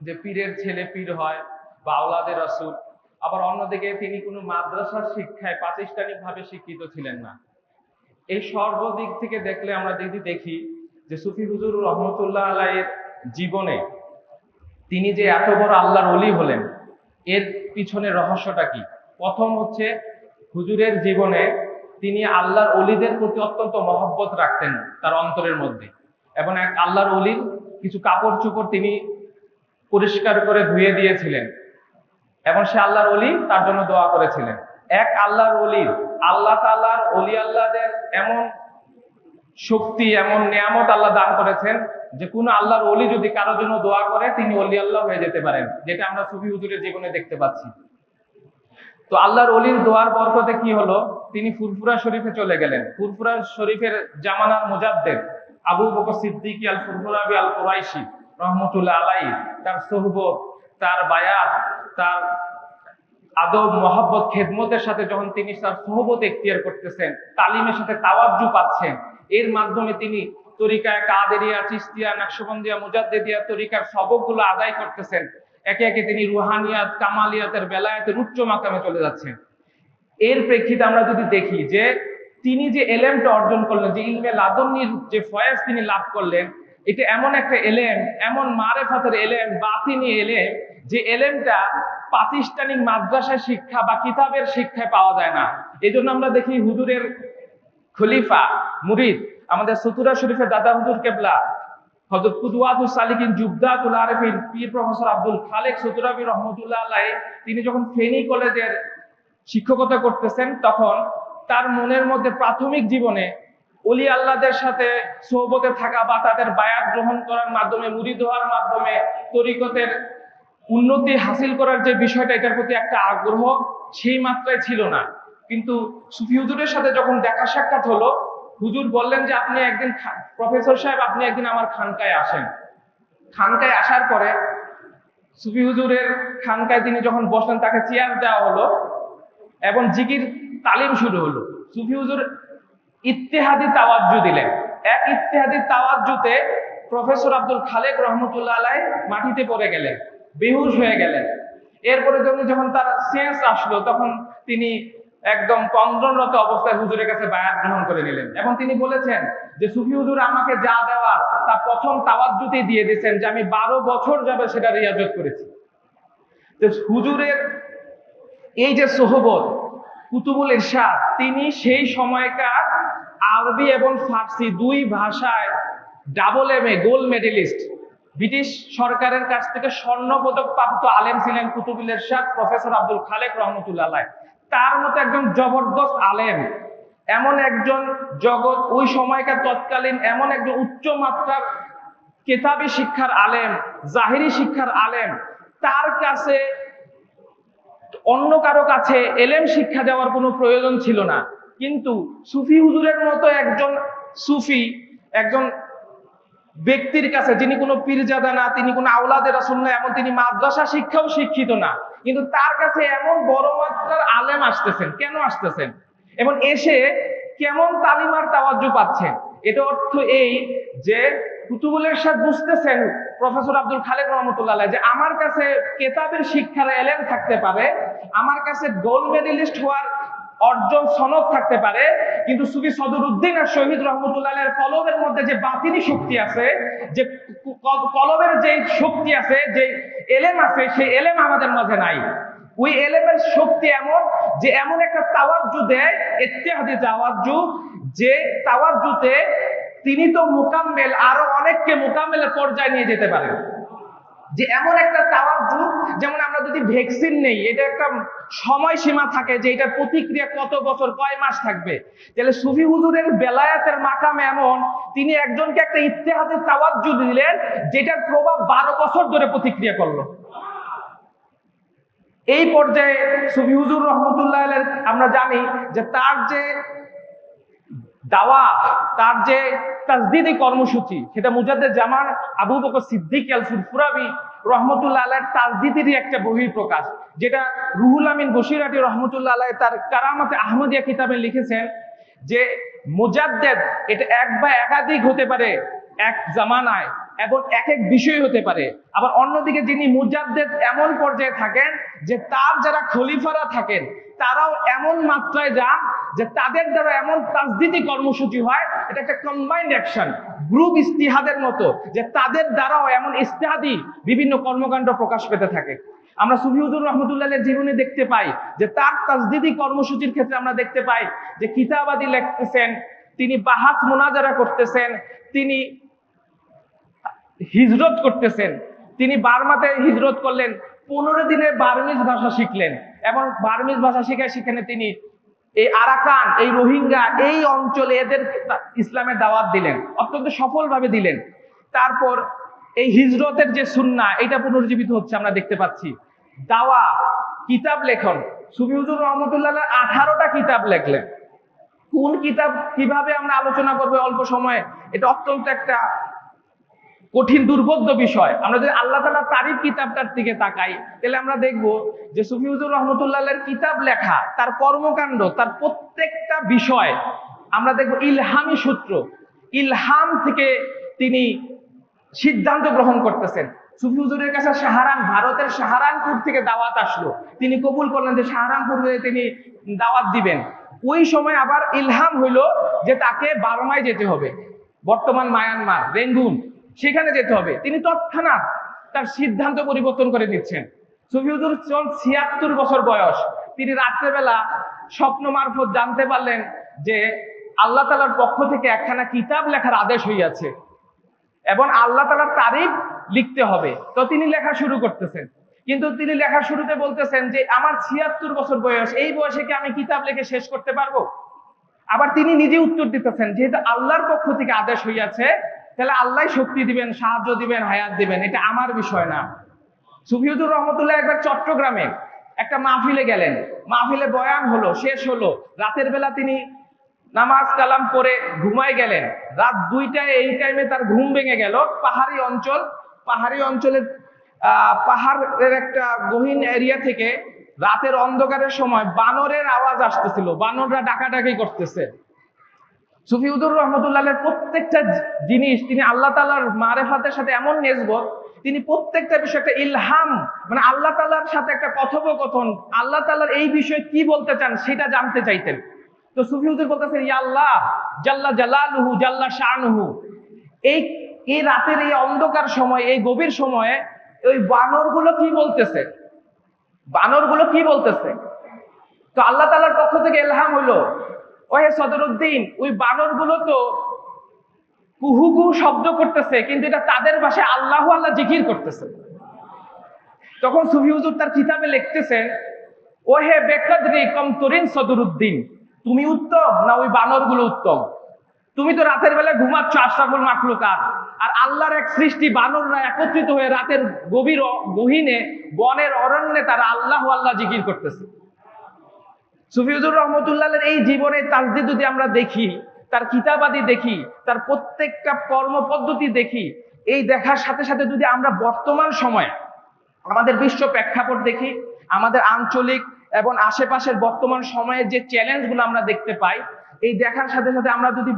যে পীরের ছেলে পীর হয় বা আওলাদের রসুল। আবার অন্যদিকে তিনি কোনো মাদ্রাসার শিক্ষায় প্রাতিষ্ঠানিক ভাবে শিক্ষিত ছিলেন না। এই সর্বদিক থেকে দেখলে আমরা যদি দেখি যে সুফি হুজুর রহমতুল্লাহ আলাইয়ের জীবনে তিনি যে এত বড় আল্লাহর অলি হলেন, এর পিছনে রহস্যটা কি? প্রথম হচ্ছে হুজুরের জীবনে তিনি আল্লাহর অলিদের প্রতি অত্যন্ত মহব্বত রাখতেন তার অন্তরের মধ্যে। এবং এক আল্লাহর অলির কিছু কাপড় চোপড় তিনি পরিষ্কার করে ধুয়ে দিয়েছিলেন। এবং সে আল্লাহর অলি তার জন্য দোয়া করেছিলেন। এক আল্লাহর অলির আল্লাহ তাআলার অলি আল্লাহদের এমন শক্তি, এমন নিয়ামত আল্লাহ দান করেছেন যে কোন আল্লাহর অলি যদি কারোর জন্য দোয়া করে, তিনি অলি আল্লাহ হয়ে যেতে পারেন, যেটা আমরা সুফি হুজুরের জীবনে দেখতে পাচ্ছি। তো আল্লাহর অলির দোয়ার বরকতে কি হলো? তিনি ফুরফুরা শরীফে চলে গেলেন। ফুরফুরা শরীফের জামানার মুজাদ্দেদ আবু বকর সিদ্দিকী আল ফুরফুরাবি আল কুরাইশি রহমতুল্লাহ আলাই, তার সোহবত তার বায়াত তার আদব, মহব্বত, খেদমতের সাথে যখন তিনি তার সোহবত এখতিয়ার করতেছেন, তালিমের সাথে তাওয়াজ্জু পাচ্ছেন, এর মাধ্যমে তিনি তরিকায় কাদেরিয়া, চিস্তিয়া, নাকশবন্দিয়া, মুজাদ্দেদিয়া তরিকার সবকগুলো আদায় করতেছেন। একে একে তিনি রুহানিয়াত, কামালিয়াতের বেলায়াতের উচ্চ মাকামে চলে যাচ্ছেন। এর প্রেক্ষিতে আমরা যদি দেখি যে, তিনি যে এলেমটা অর্জন করলেন, যে ইলমে লাদন্নির যে ফয়েজ তিনি লাভ করলেন এটা এমন একটা এলেম, এমন মারেফাতের এলেম, বাতিনি এলেম, যে এলেমটা প্রাতিষ্ঠানিক মাদ্রাসায় শিক্ষা বা কিতাবের শিক্ষায় পাওয়া যায় না। এই আমরা দেখি হুজুরের খলিফা, মুরিদ, আমাদের সতুরা শরীফের দাদা হুজুর কেবলা, হযরত কুদওয়াতুস সালিকিন জুবদাতুল আরিফিন, পীর প্রফেসর আব্দুল খালেক সতুরাবি রহমতুল্লাহ আলাই তিনি যখন ফেনী কলেজের শিক্ষকতা করতেছেন, তখন তার মনের মধ্যে প্রাথমিক জীবনে অলি আল্লাহদের সাথে সোহবতে থাকা বা তাদের বায়াত গ্রহণ করার মাধ্যমে মুরিদ হওয়ার মাধ্যমে তরিকতের উন্নতি হাসিল করার যে বিষয়টা, এটার প্রতি একটা আগ্রহ সেই মাত্রায় ছিল না। কিন্তু সুফি হুজুরের সাথে যখন দেখা সাক্ষাৎ হলো, হুজুর বললেন যে, আপনি একদিন প্রফেসর সাহেব, আপনি একদিন আমার খানকায় আসেন। খানকায় আসার পরে সুফি হুজুরের খানকায় তিনি যখন বসলেন, তাকে চেয়ার দেওয়া হলো এবং জিকির তালিম শুরু হলো। সুফি হুজুর ইত্তেহাদি তাওয়াজ্জু দিলেন। এক ইত্তেহাদি তাওয়াজ্জুতে প্রফেসর আব্দুল খালেক রহমতুল্লাহ আলাই মাটিতে পড়ে গেলেন, বেহুশ হয়ে গেলেন। এরপরে যখন যখন তার সেন্স আসলো, তখন তিনি একদম কন্দনরত অবস্থায় হুজুরের কাছে বায়াত গ্রহণ করে নিলেন। এবং তিনি বলেছেন যে, সুফি হুজুর আমাকে যা দেওয়ার তা প্রথম তাওয়াজ্জুতেই দিয়ে দিয়েছেন যে, আমি বারো বছর যাবে সেটা রিয়াজত করেছি। যে হুজুরের এই যে সোহবত, কুতুবুল ইরশাদ, তিনি সেই সময়কার আরবি এবং ফার্সি দুই ভাষায় double M A gold medalist British সরকারের কাছ থেকে স্বর্ণ পদক প্রাপ্ত আলেম ছিলেন কুতুবুল ইরশাদ, প্রফেসর আব্দুল খালেক রহমতুল্লাহ। তার মতো একজন জবরদস্ত আলেম, এমন একজন জগৎ, ওই সময়কার তৎকালীন এমন একজন উচ্চ মাত্রার কেতাবি শিক্ষার আলেম, জাহিরি শিক্ষার আলেম, তার কাছে অন্য কারও কাছে এলেম শিক্ষা দেওয়ার কোনো প্রয়োজন ছিল না কিন্তু সুফি হুজুরের মতো একজন সুফি, একজন ব্যক্তির কাছে যিনি কোনো পীরজাদা না, তিনি কোনো আওলাদের রাসূল না, এমন তিনি মাদ্রাসা শিক্ষাও শিক্ষিত না, কিন্তু তার কাছে এমন বড় মাত্রার আলেম আসতেছেন। কেন আসতেছেন? এবং এসে কেমন তালিমার তাওয়াজ্জু পাচ্ছেন? এটা অর্থ এই যে কুতুবুল এরশাদ বুঝতেছেন প্রফেসর আব্দুল খালেক রহমতুল্লাহ যে আমার কাছে কেতাবের শিক্ষার এলেম থাকতে পারে, আমার কাছে গোল্ড মেডেলিস্ট হওয়ার অর্জন সনদ থাকতে পারে, কিন্তু সুফি সদরুদ্দিন আর শহীদ রহমতুল্লাহ আলাইহির কলবের মধ্যে যে বাতিনি শক্তি আছে, যে কলমের যে শক্তি আছে, যে এলেম আছে, সেই এলেম আমাদের মাঝে নাই। ওই এলেমের শক্তি এমন যে এমন একটা তাওয়াজ্জু দেয়, ইত্তেহাদি তাওয়াজ্জু, যে তাওয়াজ্জুতে তিনি তো মোকাম্মেল, আরও অনেককে মোকাম্মেলের পর্যায়ে নিয়ে যেতে পারেন যে এমন একটা তাওয়াজ্জু যেমন আমরা যদি ভ্যাকসিন নেই, এটা একটা সময়সীমা থাকে যে এটার প্রতিক্রিয়া কত বছর, কয় মাস থাকবে? তাহলে সুফি হুজুরের বেলায়াতের মাকাম এমন, তিনি একজনকে একটা ইত্তেহাদের তাওয়াজ্জু দিলেন, যেটার প্রভাব বারো বছর ধরে প্রতিক্রিয়া করল। এই পর্যায়ে সুফি হুজুর রহমতুল্লাহ আমরা জানি যে তার যে দাওয়া তার যে তাজদিদি কর্মসূচি, সেটা মুজাদ্দের জামান আবু বকর সিদ্দিক আল ফুরফুরাবি রহমতুল্লাহ আলাইহ তাজদিদেরই একটা বহির প্রকাশ, যেটা রুহুল আমিন বসিরাটি রহমতুল্লাহ আলাইহ তার কারামাতে আহমদিয়া কিতাবে লিখেছেন যে মুজাদ্দেদ এটা এক বা একাধিক হতে পারে এক জামানায় এবং এক এক বিষয় হতে পারে। আবার অন্যদিকে যিনি মুজাদ্দেদ এমন পর্যায়ে থাকেন যে তার যারা খলিফারা থাকেন তারাও এমন মাত্রায় যান যে তাদের দ্বারা এমন তাজদিদি কর্মসূচি হয়, এটা একটা কম্বাইন্ড অ্যাকশন গ্রুপ ইস্তিহাদের মতো, যে তাদের দ্বারাও এমন ইস্তেহাদি বিভিন্ন কর্মকাণ্ড প্রকাশ পেতে থাকে। আমরা সুফিউদুর রহমতুল্লাহের জীবনে দেখতে পাই, যে তার তাজদিদি কর্মসূচির ক্ষেত্রে আমরা দেখতে পাই, যে কিতাবাদি লিখতেছেন, তিনি বাহাস মোনাজারা করতেছেন, তিনি হিজরত করতেছেন, তিনি বার্মাতে হিজরত করলেন, পনেরো দিনে বার্মিজ ভাষা শিখলেন। এবং বার্মিজ ভাষা শিখে সেখানে তিনি এই আরাকান, এই রোহিঙ্গা, এই অঞ্চলে এদের ইসলামের দাওয়াত দিলেন, অত্যন্ত সফলভাবে দিলেন। তারপর এই হিজরতের যে সুন্না, এটা পুনর্জীবিত হচ্ছে আমরা দেখতে পাচ্ছি। দাওয়া, কিতাব লেখন। সুবিহুদুর রহমতুল্লাহ আঠারোটা কিতাব লেখলেন। কোন কিতাব কীভাবে আমরা আলোচনা করব অল্প সময়ে, এটা অত্যন্ত একটা কঠিন, দুর্বোধ্য বিষয়। আমরা যদি আল্লাহ তালা তারিফ কিতাবটার দিকে তাকাই, তাহলে আমরা দেখব যে সুফিউজুর রহমতুল্লাহের কিতাব লেখা, তার কর্মকাণ্ড, তার প্রত্যেকটা বিষয় আমরা দেখব ইলহামি সূত্র। ইলহাম থেকে তিনি সিদ্ধান্ত গ্রহণ করতেছেন। সুফি হুজুরের কাছে সাহারান, ভারতের সাহারানপুর থেকে দাওয়াত আসলো। তিনি কবুল করলেন যে সাহারানপুরে তিনি দাওয়াত দিবেন। ওই সময় আবার ইলহাম হইল যে তাকে বার্মায় যেতে হবে। বর্তমান মায়ানমার, রেঙ্গুন। সেখানে যেতে হবে। তিনি তৎক্ষণাৎ তার সিদ্ধান্ত পরিবর্তন করে দিচ্ছেন। সুফি হুজুর ছিয়াত্তর বছর বয়স। তিনি রাত্রেবেলা স্বপ্ন মারফত জানতে পারলেন যে আল্লাহ তালার পক্ষ থেকে একখানা কিতাব লেখার আদেশ হইয়াছে এবং আল্লাহ তালার তারিফ লিখতে হবে। তো তিনি লেখা শুরু করতেছেন। কিন্তু তিনি লেখা শুরুতে বলতেছেন যে, আমার ছিয়াত্তর বছর বয়স, এই বয়সে কি আমি কিতাব লিখে শেষ করতে পারব? আবার তিনি নিজে উত্তর দিতেছেন, যেহেতু আল্লাহর পক্ষ থেকে আদেশ হইয়াছে তাহলে আল্লাহ শক্তি দিবেন, সাহায্য দিবেন, হায়াত দিবেন, এটা আমার বিষয় না। সুফিউদুর রহমতুল্লাহ একবার চট্টগ্রামে একটা মাহফিলে গেলেন। মাহফিলে বয়ান হলো, শেষ হলো। রাতের বেলা তিনি নামাজ কালাম করে ঘুমায় গেলেন। রাত দুইটায় এই টাইমে তার ঘুম ভেঙে গেল। পাহাড়ি অঞ্চল, পাহাড়ি অঞ্চলের পাহাড়ের একটা গহীন এরিয়া থেকে রাতের অন্ধকারের সময় বানরের আওয়াজ আসতেছিল। বানররা ডাকাডাকি করতেছে। সুফিউদুর রহমতুল্লাহের প্রত্যেকটা জিনিস, তিনি আল্লাহ তালার মারেফাতের সাথে এমন নেজবত তিনি প্রত্যেকটা বিষয় একটা ইলহাম মানে আল্লাহ তালার সাথে একটা কথোপকথন, আল্লাহ তালার এই বিষয়ে কি বলতে চান সেটা জানতে চাইতেন। তো সুফিউদ্দিন বলতেছেন, ইয়া আল্লাহ, জাল্লা জালালুহু, জাল্লা শানুহু। এই এই রাতের এই অন্ধকার সময়, এই গভীর সময়ে, ওই বানরগুলো কি বলতেছে? বানরগুলো কি বলতেছে? তো আল্লাহ তালার পক্ষ থেকে এলহাম হইল। ওহে সদরুদ্দিন, ওই বানরগুলো তো কুহু কুহু শব্দ করতেছে, কিন্তু এটা তাদের ভাষায় আল্লাহ আল্লাহ জিকির করতেছে। তখন সুফি হুজুর তার কিতাবে লিখতেছেন ওহে বেকাদরি কম তরিন সদরুদ্দিন, তুমি উত্তম না ওই বানরগুলো উত্তম? তুমি তো রাতের বেলা ঘুমাচ্ছ, আশরাফুল মাখলুকাত। আর আল্লাহর এক সৃষ্টি বানররা একত্রিত হয়ে রাতের গভীর গহীনে, বনের অরণ্যে তারা আল্লাহ আল্লাহ জিকির করতেছে। সুফিউজুর রহমতুল্লাহের এই জীবনের তাজদি যদি আমরা দেখি, তার কিতাবাদি দেখি, তার প্রত্যেকটা কর্মপদ্ধতি দেখি, এই দেখার সাথে সাথে যদি আমরা বর্তমান সময়ে আমাদের বিশ্ব প্রেক্ষাপট দেখি, আমাদের আঞ্চলিক এবং আশেপাশের বর্তমান সময়ে যে চ্যালেঞ্জগুলো আমরা দেখতে পাই, এই দেখার সাথে সাথে আমরা যদি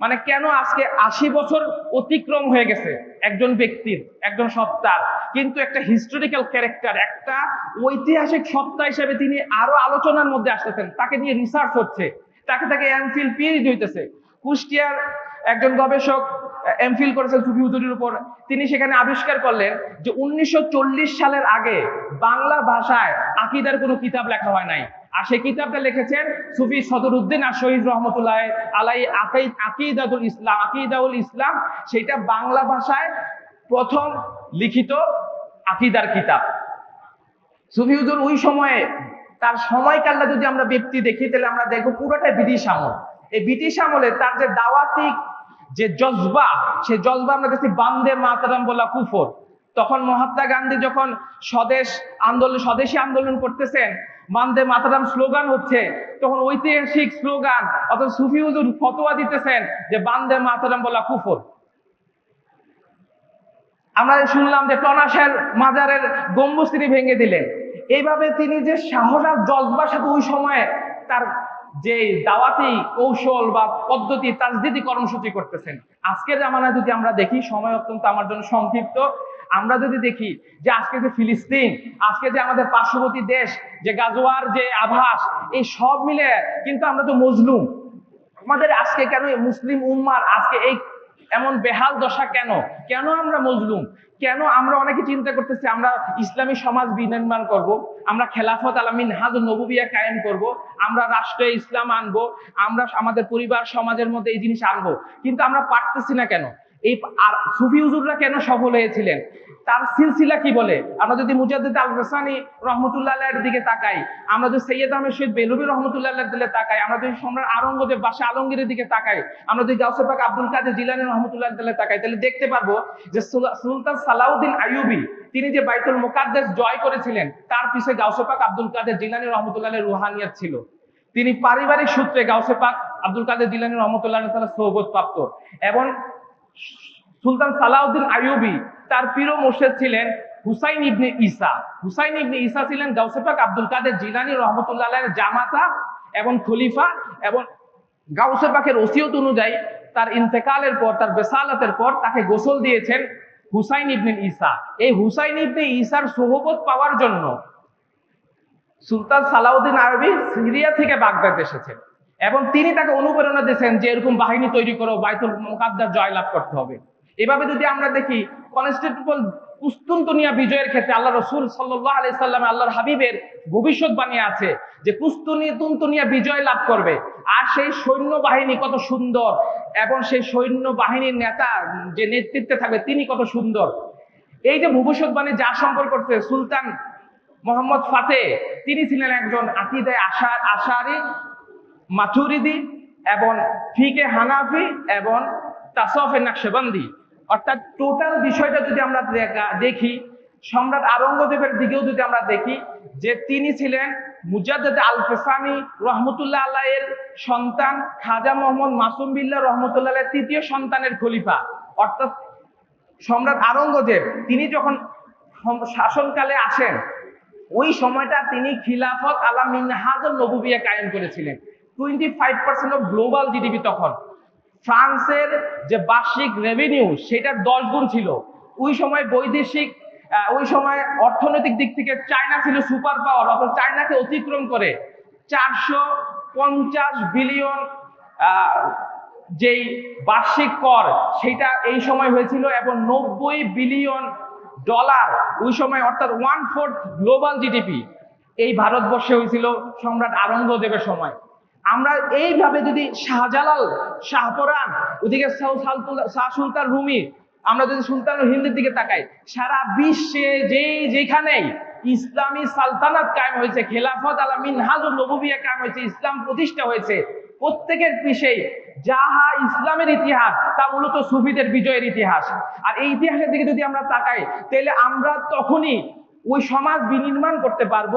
মানে কেন আজকে আশি বছর অতিক্রম হয়ে গেছে একজন ব্যক্তির, একজন সত্তার? কিন্তু একটা হিস্টোরিক্যাল ক্যারেক্টার একটা ঐতিহাসিক সত্তা হিসেবে তিনি আরও আলোচনার মধ্যে আসতেছেন। তাকে নিয়ে রিসার্চ হচ্ছে। তাকে তাকে এমফিল পিএইচডি হইতেছে। কুষ্টিয়ার একজন গবেষক এমফিল করেছেন সুফি হুজুরের উপর। তিনি সেখানে আবিষ্কার করলেন যে উনিশশো চল্লিশ সালের আগে বাংলা ভাষায় আকিদার কোনো কিতাব লেখা হয় নাই। আর সেই কিতাবটা লিখেছেন সুফি সদরুদ্দিন আর শহীদ রহমতুল্লাহ আলাই আকাই আকিদাতুল ইসলাম। আকিদাউল ইসলাম সেটা বাংলা ভাষায় প্রথম লিখিত আকিদার কিতাব। সুফি হুজুর, ওই সময়ে তার সময়কালটা যদি আমরা ব্যক্তি দেখি, তাহলে আমরা দেখব পুরোটাই ব্রিটিশ আমল। এই ব্রিটিশ আমলে তার যে দাওয়াতিক যে জজবা সে জজবা আমরা দেখছি বান্দে মাতারাম বলা কুফর। তখন মহাত্মা গান্ধী যখন স্বদেশ আন্দোলন, স্বদেশী আন্দোলন করতেছেন বান্দে মাতারাম স্লোগান হচ্ছে, তখন ঐতিহাসিক স্লোগান, অর্থাৎ সুফি হুজুর ফতোয়া দিতেছেন যে বান্দে মাতারাম বলা কুফর। আমরা শুনলাম যে টনাসের মাজারের গম্বুজ তিনি ভেঙে দিলেন। এইভাবে তিনি যে সাহস আর জজবার সাথে ওই সময়ে তার যে দাওয়াতি কৌশল বা পদ্ধতি তাজদিদি কর্মসূচি করতেছেন। আজকের জামানায় যদি আমরা দেখি, সময় অত্যন্ত আমার জন্য সংক্ষিপ্ত। আমরা যদি দেখি যে আজকে যে ফিলিস্তিন, আজকে যে আমাদের পার্শ্ববর্তী দেশ, যে গাজোয়ার, যে আভাস, এই সব মিলে কিন্তু আমরা তো মজলুম। আমাদের আজকে কেন মুসলিম উম্মার আজকে এই এমন বেহাল দশা কেন? কেন আমরা মজলুম? কেন আমরা অনেকে চিন্তা করতেছি আমরা ইসলামী সমাজ বিনির্মাণ করব? আমরা খেলাফত আলামিন হাজ নবুবিয়া কায়েম করব? আমরা রাষ্ট্রে ইসলাম আনব? আমরা আমাদের পরিবার, সমাজের মধ্যে এই জিনিস আনব? কিন্তু আমরা পারতেছি না কেন? এই আর সুফি হুজুররা কেন সফল হয়েছিলেন? তার সিলসিলা কি বলে? আমরা যদি মুজাদ্দিদ আল হাসানি রহমতুল্লাহ এর দিকে তাকাই, আমরা যদি সৈয়দ আহমেদ শহীদ বেলুবি রহমতুল্লাহ এর দিকে তাকাই, আমরা যদি সম্রাট আরঙ্গজেব বাসা আলমগীরের দিকে তাকাই, আমরা যদি গাউসে পাক আব্দুল কাদের জিলানি রহমতুল্লাহ দিকে তাকাই, তাহলে দেখতে পারব যে সুলতান সালাউদ্দিন আইয়ুবি, তিনি যে বাইতুল মুকাদ্দাস জয় করেছিলেন, তার পিছে গাউসে পাক আব্দুল কাদের জিলানি রহমতুল্লাহ রুহানিয়াত ছিল। তিনি পারিবারিক সূত্রে গাউসে পাক আব্দুল কাদের জিলানি রহমতুল্লাহ তালা সৌগত প্রাপ্ত। এবং সুলতান সালাউদ্দিন আইয়ুবি তার প্রিয় মোর্শেদ ছিলেন হুসাইন ইবনে ঈসা। হুসাইন ইবনে ঈসা ছিলেন গাউসেপাক আব্দুল কাদের জিলানী রহমতুল্লাহ জামাতা এবং খলিফা এবং গাউসে পাকের ওসিয়ত অনুযায়ী তার ইন্তেকালের পর, তার বেসালাতের পর তাকে গোসল দিয়েছেন হুসাইন ইবনে ঈসা। এই হুসাইন ইবনে ঈসার সোহবত পাওয়ার জন্য সুলতান সালাউদ্দিন আরবি সিরিয়া থেকে বাগদাদ এসেছেন। এবং তিনি তাকে অনুপ্রেরণা দিয়েছেন যে এরকম বাহিনী তৈরি করো, বাইতুল মুকাদ্দার জয়লাভ করতে হবে। এভাবে যদি আমরা দেখি কনস্টেন্টিপল কুস্তুন্তনিয়া বিজয়ের ক্ষেত্রে আল্লাহ রসুল সাল্লাহ আলি সাল্লাম আল্লাহর হাবিবের ভবিষ্যৎবাণী আছে যে কুস্তুনি তুন্তনিয়া বিজয় লাভ করবে। আর সেই সৈন্য বাহিনী কত সুন্দর, এবং সেই সৈন্য বাহিনীর নেতা যে নেতৃত্বে থাকবে তিনি কত সুন্দর। এই যে ভবিষ্যৎবাণী যা সম্পর্ক করছে, সুলতান মোহাম্মদ ফাতে তিনি ছিলেন একজন আকিদায় আশার আশারি মাথুরিদি এবং ফিকে হানাফি এবং তাসফে নাকশেবন্দি। অর্থাৎ টোটাল বিষয়টা যদি আমরা দেখি সম্রাট আরঙ্গজেবের দিকেও যদি আমরা দেখি, যে তিনি ছিলেন মুজাদ্দেদ আল ফেসানি রহমতুল্লাহ আল্লাহ এর সন্তান, খাজা মোহাম্মদ মাসুম বিল্লাহ রহমতুল্লাহ তৃতীয় সন্তানের খলিফা। অর্থাৎ সম্রাট আরঙ্গজেব তিনি যখন শাসনকালে আসেন, ওই সময়টা তিনি খিলাফত আলা মিনহাজ নবুবিয়া কায়েম করেছিলেন। Twenty five percent of global GDP তখন। ফ্রান্সের যে বার্ষিক রেভিনিউ সেটার দশ গুণ ছিল। ওই সময় বৈদেশিক ওই সময় অর্থনৈতিক দিক থেকে চায়না ছিল সুপার পাওয়ার অর্থাৎ চায়নাকে অতিক্রম করে চারশো পঞ্চাশ বিলিয়ন যেই বার্ষিক কর, সেটা এই সময় হয়েছিল এবং নব্বই বিলিয়ন ডলার ওই সময় অর্থাৎ ওয়ান ফোর্থ গ্লোবাল জিডিপি এই ভারতবর্ষে হয়েছিল সম্রাট আরঙ্গজেবের সময়। আমরা এইভাবে যদি শাহজালাল শাহপরান ওদিকে শাহ সুলতান রুমি, আমরা যদি সুলতান হিন্দির দিকে তাকাই, সারা বিশ্বে যেই যেখানেই ইসলামী সালতানাত কায়েম হয়েছে, খেলাফত আলা মিনহাজুল নবুবিয়া কায়েম হয়েছে, ইসলাম প্রতিষ্ঠা হয়েছে, প্রত্যেকের পিছেই যাহা ইসলামের ইতিহাস, তা মূলত সুফিদের বিজয়ের ইতিহাস। আর এই ইতিহাসের দিকে যদি আমরা তাকাই, তাহলে আমরা তখনই ওই সমাজ বিনির্মাণ করতে পারব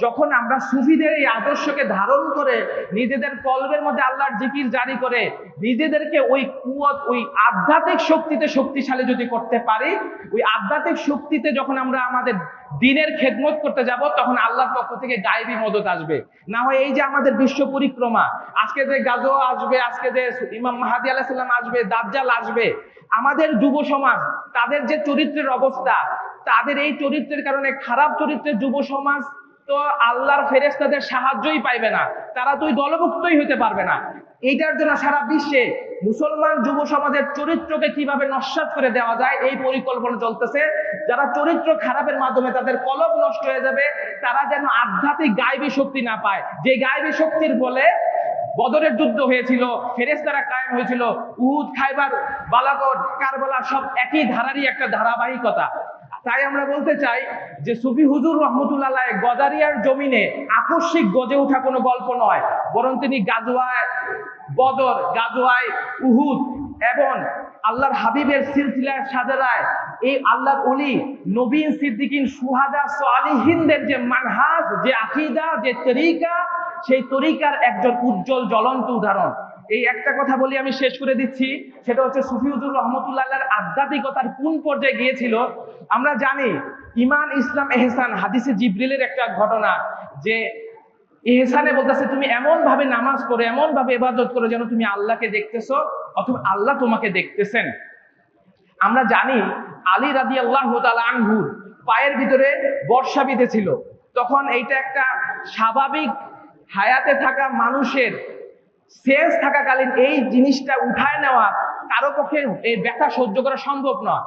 যখন আমরা সুফিদের এই আদর্শকে ধারণ করে নিজেদের কলবের মধ্যে আল্লাহর জিকির জারি করে নিজেদেরকে ওই কুয়ত, ওই আধ্যাত্মিক শক্তিতে শক্তিশালী যদি করতে পারি, ওই আধ্যাত্মিক শক্তিতে যখন আমরা আমাদের দিনের খেদমত করতে যাব, তখন আল্লাহর পক্ষ থেকে গায়েবি মদত আসবে। না হয় এই যে আমাদের বিশ্ব পরিক্রমা, আজকে যে গাজো আসবে, আজকে যে ইমাম মাহাদি আলাহ সাল্লাম আসবে, দাজ্জাল আসবে, আমাদের যুব সমাজ, তাদের যে চরিত্রের অবস্থা তাদের এই চরিত্রের কারণে খারাপ চরিত্রের যুব সমাজ তো আল্লাহর ফেরেস্তাদের সাহায্যই পাইবে না। তারা তো দলভুক্তই হতে পারবে না। এইটার জন্য সারা বিশ্বে মুসলমান যুব সমাজের চরিত্রকে কীভাবে নস্বাত করে দেওয়া যায় এই পরিকল্পনা চলতেছে। যারা চরিত্র খারাপের মাধ্যমে তাদের কলব নষ্ট হয়ে যাবে, তারা যেন আধ্যাত্মিক গায়বী শক্তি না পায়। যে গায়বী শক্তির বলে বদরের যুদ্ধ হয়েছিল ফেরেস্তারা কায়েম হয়েছিল। উহুদ খাইবার বালাকট, কারবালা সব একই ধারারই একটা ধারাবাহিকতা। তাই আমরা বলতে চাই যে সুফি হুজুর রহমতুল্লাহ গদারিয়ার জমিনে আকস্মিক গজে ওঠা কোনো গল্প নয়। বরং তিনি গাজোয়ায় বদর গাজোয়ায় উহুদ এবং আল্লাহর হাবিবের সিলসিলার সাজারায় এই আল্লাহর অলি নবীন সিদ্দিকিন সুহাদা সালিহিনদের যে মানহাজ, যে আকিদা, যে তরিকা, সেই তরিকার একজন উজ্জ্বল জ্বলন্ত উদাহরণ। এই একটা কথা বলি, আমি শেষ করে দিচ্ছি। সেটা হচ্ছে সুফিউদ্দুর রহমতুল্লাহ আধ্যাত্মিকতার কোন পর্যায়ে গিয়েছিল? আমরা জানি, ইমান, ইসলাম, এহসান, হাদিসে জিব্রিলের একটা ঘটনা যে এহসানে বলতেছে, তুমি এমন ভাবে নামাজ পড়ো এমন ভাবে ইবাদত করো যেন তুমি আল্লাহকে দেখতেছো অথবা আল্লাহ তোমাকে দেখতেছেন। আমরা জানি, আলী রাদি আল্লাহ আনহুর পায়ের ভিতরে বর্ষা বিঁধেছিল। তখন এইটা একটা স্বাভাবিক হায়াতে থাকা মানুষের সেন্স থাকাকালীন এই জিনিসটা উঠায় নেওয়া কারও পক্ষে এই ব্যথা সহ্য করা সম্ভব নয়।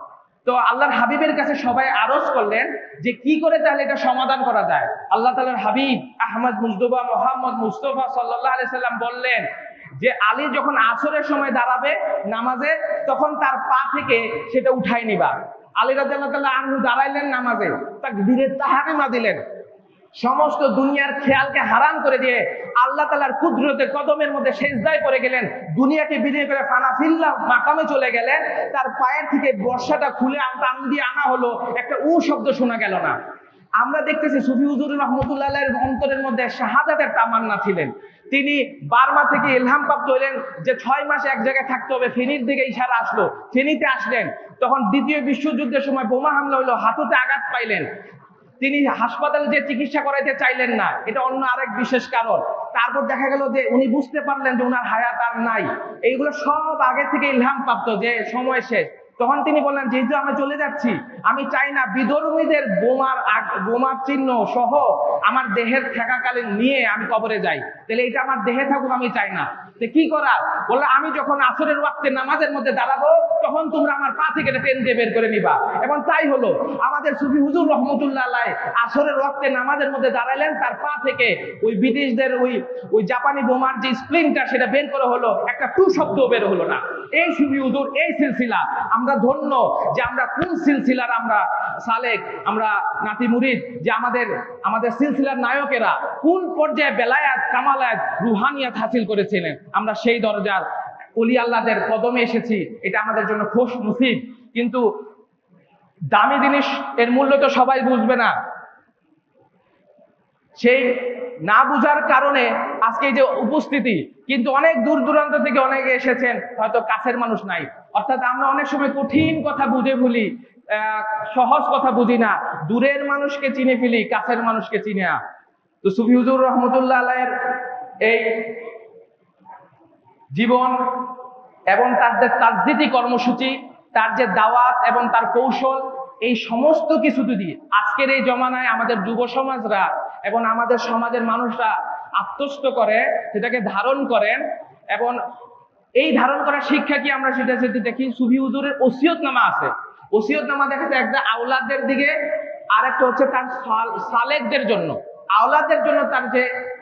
তো আল্লাহর হাবিবের কাছে সবাই আরজ করলেন যে কি করে তাহলে এটা সমাধান করা যায়। আল্লাহ তালার হাবিব আহমদ মুজদুবা মোহাম্মদ মুস্তফা সাল্লাহ আলি সাল্লাম বললেন যে আলী যখন আসরের সময় দাঁড়াবে নামাজে, তখন তার পা থেকে সেটা উঠাই নিবা। আলী রাজাল্লাহ আনহু দাঁড়াইলেন নামাজে তাকে ধীরে তাহারিমা দিলেন। সমস্ত দুনিয়ার খেয়ালকে হারাম করে দিয়ে আল্লাহ তালার কুদরতে কদমের মধ্যে শেষদায় পড়ে গেলেন, দুনিয়াকে বিলিয়ে করে ফানা ফিল্লা মাকামে চলে গেলেন, তার পায়ের থেকে বর্ষাটা খুলে টান দিয়ে আনা হলো, একটা উ শব্দ শোনা গেল না। আমরা দেখতেছি সুফি হুজুর রহমতুল্লাহ অন্তরের মধ্যে শাহাদাতের তামান্না ছিলেন। তিনি বার্মা থেকে ইলহাম প্রাপ্ত হইলেন, যে ছয় মাস এক জায়গায় থাকতে হবে, ফেনীর দিকে ইশারা আসলো, ফেনীতে আসলেন। তখন দ্বিতীয় বিশ্বযুদ্ধের সময় বোমা হামলা হইল হাতুতে আঘাত পাইলেন। তিনি হাসপাতালে যে চিকিৎসা করাইতে চাইলেন না, এটা অন্য আরেক বিশেষ কারণ। তারপর দেখা গেল যে উনি বুঝতে পারলেন যে উনার হায়াত আর নাই। এইগুলো সব আগে থেকে ইলহাম প্রাপ্ত যে সময় শেষ। তখন তিনি বললেন যেহেতু আমি চলে যাচ্ছি, আমি চাই না বিধর্মীদের বোমার বোমার চিহ্ন সহ আমার দেহের থাকাকালীন নিয়ে আমি কবরে যাই। তাহলে এটা আমার দেহে থাকুক, আমি চাই না। তো কি করার বললে, আমি যখন আসরের ওয়াক্তে নামাজের মধ্যে দাঁড়াবো, তখন তোমরা আমার পা থেকে টেন দিয়ে বের করে নিবা। এবং তাই হলো, আমাদের সুফি হুজুর রহমতুল্লাহ আলাই আসরের ওয়াক্তে নামাজের মধ্যে দাঁড়াইলেন, তার পা থেকে ওই ব্রিটিশদের ওই ওই জাপানি বোমার যে স্প্লিনটা সেটা বের করে হলো, একটা টু শব্দ বের হলো না। এই সুফি হুজুর, এই সিলসিলা, আমরা ধন্য যে আমরা কোন সিলসিলার আমরা সালেক, আমরা নাতি মুরিদ, যে আমাদের আমাদের সিলসিলার নায়কেরা কোন পর্যায়ে বেলায়াত, কামালায়াত, রুহানিয়াত হাসিল করেছিলেন আমরা সেই দরজার অলি আল্লাদের কদমে এসেছি, এটা আমাদের জন্য খোশ নসিব। কিন্তু দামি জিনিস এর মূল্য তো সবাই বুঝবে না। সেই না বুঝার কারণে আজকে এই যে উপস্থিতি, কিন্তু অনেক দূর দূরান্ত থেকে অনেকে এসেছেন, হয়তো কাছের মানুষ নাই। অর্থাৎ আমরা অনেক সময় কঠিন কথা বুঝে ভুলি সহজ কথা বুঝি না। দূরের মানুষকে চিনে ফেলি, কাছের মানুষকে চিনে না। তো সুফি হুজুর রহমতুল্লাহ আলাইয়ের এই জীবন এবং তার যে তাজদিতি কর্মসূচি, তার যে দাওয়াত এবং তার কৌশল, এই সমস্ত কিছু যদি আজকের এই জমানায় আমাদের যুব সমাজরা এবং আমাদের সমাজের মানুষরা আত্মস্থ করে, সেটাকে ধারণ করেন এবং এই ধারণ করার শিক্ষা কি আমরা সেটা সেটা দেখি। সুফি হুজুরের ওসিয়ত নামা আছে। ওসিয়ত নামা দেখা যায় একটা আওলাদের দিকে আর একটা হচ্ছে তার সাল- সালেকদের জন্য। আওলাদের জন্য তার যে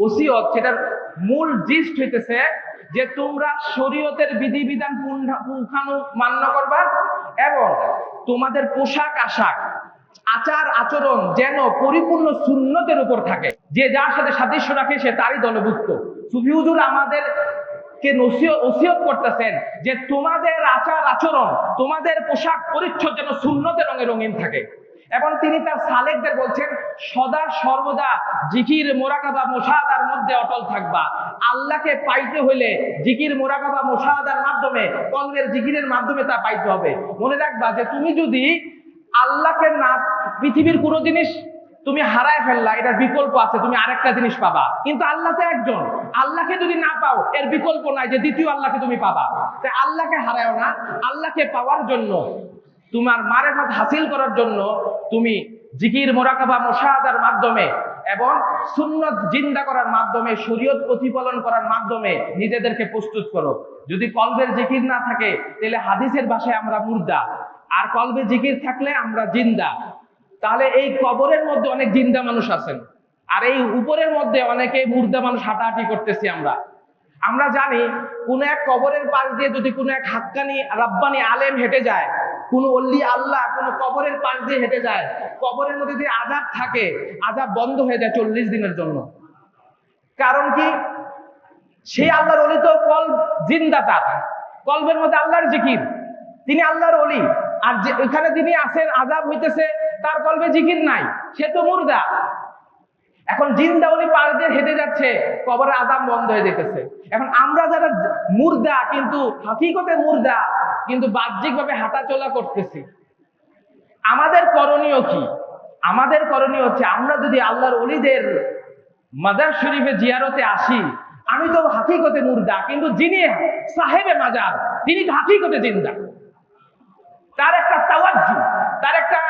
ওসিয়ত, সেটার মূল জিস্ট হইতেছে যে তোমরা শরীয়তের বিধিবিধান পুঙ্খা- পুঙ্খানু মান্য করবা এবং তোমাদের পোশাক আশাক আচার আচরণ যেন পরিপূর্ণ সুন্নতের উপর থাকে। যে যার সাথে সাদৃশ্য রাখে, সে তারই দলভুক্ত। সুফি হুজুর আমাদের কে ওসিয়ত করতেছেন যে তোমাদের আচার আচরণ, তোমাদের পোশাক পরিচ্ছদ যেন সুন্নতে রঙে রঙিন থাকে। এবং তিনি তার সালেকদের বলছেন, সদা সর্বদা জিকির, মোরাকাবা, মোশাহাদার মধ্যে অটল থাকবা। আল্লাহকে পাইতে হইলে জিকির, মোরাকাবা, মোশাহাদার মাধ্যমে, কলবের জিকিরের মাধ্যমে তা পাইতে হবে। মনে রাখবা যে তুমি যদি আল্লাহকে না, পৃথিবীর কোনো জিনিস তুমি হারায় ফেললা, এটার বিকল্প আছে, তুমি আরেকটা জিনিস পাবা। কিন্তু আল্লাহ তো একজন। আল্লাহকে যদি না পাও, এর বিকল্প নাই যে দ্বিতীয় আল্লাহকে তুমি পাবা। তাই আল্লাহকে হারায় না, আল্লাহকে পাওয়ার জন্য, তোমার মারেফাত হাসিল করার জন্য তুমি জিকির, মোরাকাবা, মোশাহাদার মাধ্যমে এবং সুন্নত জিন্দা করার মাধ্যমে, শরীয়ত প্রতিফলন করার মাধ্যমে নিজেদেরকে প্রস্তুত করো। যদি কলবের জিকির না থাকে, তাহলে হাদিসের ভাষায় আমরা মুর্দা। আর কলবে জিকির থাকলে আমরা জিন্দা। তাহলে এই কবরের মধ্যে অনেক জিন্দা মানুষ আছেন। আর এই উপরের মধ্যে অনেকে মুর্দা মানুষ হাঁটাহাঁটি করতেছি আমরা। আমরা জানি কোন এক কবরের পাশ দিয়ে যদি কোনো এক হাক্কানি, রাব্বানি আলেম হেঁটে যায়, কোন অল্লি আল্লাহ কোন কবরের পাশ দিয়ে হেঁটে যায়, কবরের মধ্যে যদি আজাব থাকে আজাব বন্ধ হয়ে যায় চল্লিশ দিনের জন্য। কারণ কি? সেই আল্লাহর অলি তো কল জিন্দা তার। কলবের মধ্যে আল্লাহর জিকির। তিনি আল্লাহর অলি। আর যে এখানে যিনি আছেন আজাব হইতেছে, তার কলবে জিকির নাই, সে তো মুর্দা। এখন জিন্দা উনি পাশ দিয়ে হেঁটে যাচ্ছে কবরের আজাব বন্ধ হয়ে যেতেছে। এখন আমরা যারা মুর্দা, কিন্তু হাকিকতে মুর্দা, কিন্তু বাহ্যিকভাবে হাঁটাচলা করতেছি। আমাদের করণীয় কি? আমাদের করণীয় হচ্ছে, আমরা যদি আল্লাহর অলিদের মাজার শরীফে জিয়ারতে আসি, আমি তো হাকিকতে মুর্দা, কিন্তু যিনি সাহেবে মাজার, তিনি হাকিকতে জিন্দা। তার একটা তাওয়াজ্জু, তার একটা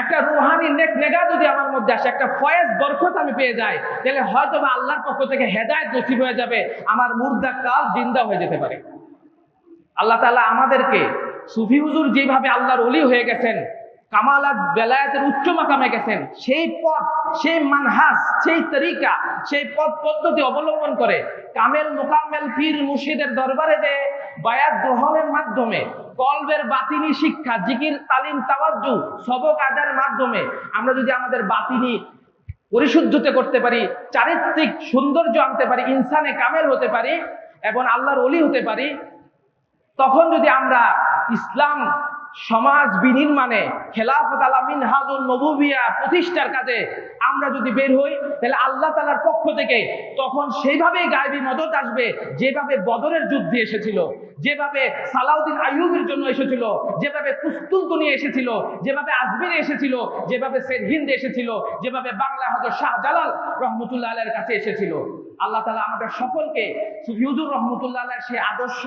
একটা রুহানি নেক নেগা যদি আমার মধ্যে আসে, একটা ফয়েজ বরকত আমি পেয়ে যাই, তাহলে হয়তো বা আল্লাহর পক্ষ থেকে হেদায়েত নসিব হয়ে যাবে, আমার মুর্দা কাল জিন্দা হয়ে যেতে পারে। আল্লাহ তাআলা আমাদেরকে সুফি হুজুর যেভাবে আল্লাহর অলি হয়ে গেছেন কামালাত বেলায়েতের উচ্চ মাকামে গেছেন, সেই পথ, সেই মানহাস সেই তরিকা, সেই পথ পদ্ধতি অবলম্বন করে কামেল মোকামেল পীর মুর্শিদের দরবারে যে বায়াত গ্রহণের মাধ্যমে, কলবের বাতিনি শিক্ষা, জিকির, তালিম, তাওয়াজ্জু, সবক আদার মাধ্যমে আমরা যদি আমাদের বাতিনি পরিশুদ্ধতে করতে পারি, চারিত্রিক সৌন্দর্য আনতে পারি, ইনসানে কামেল হতে পারি এবং আল্লাহর অলি হতে পারি, তখন যদি আমরা ইসলাম সমাজ বিনির্মাণে খেলাফত আলা নবুবিয়া প্রতিষ্ঠার কাজে আমরা যদি বের হই, তাহলে আল্লাহ তালার পক্ষ থেকে তখন সেইভাবেই গায়েবী মদত আসবে, যেভাবে বদরের যুদ্ধে এসেছিল, যেভাবে সালাউদ্দিন আইয়ুবের জন্য এসেছিল, যেভাবে কুস্তুলতুনি এসেছিল, যেভাবে আজমিরে এসেছিল, যেভাবে সেরহিন্দ এসেছিল, যেভাবে বাংলা হজরত শাহজালাল রহমতুল্লাহ আলের কাছে এসেছিল। আল্লাহ তালা আমাদের সকলকে সুফিউজুর রহমতুল্লাহ সেই আদর্শ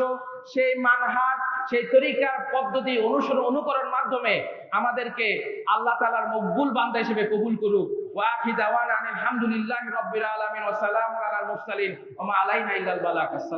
সেই মানহাজ সেই তরিকার পদ্ধতি, অনুসরণ অনুকরণ মাধ্যমে আমাদেরকে আল্লাহ তালার মকবুল বান্দা হিসেবে কবুল করুক। ওয়াকি দাওয়ান আলহামদুলিল্লাহ রব্বিল আলমিন ওসালাম আলাল মুরসালিন। ওয়া মা আলাইনা ইল্লাল বালাগ আসসালাম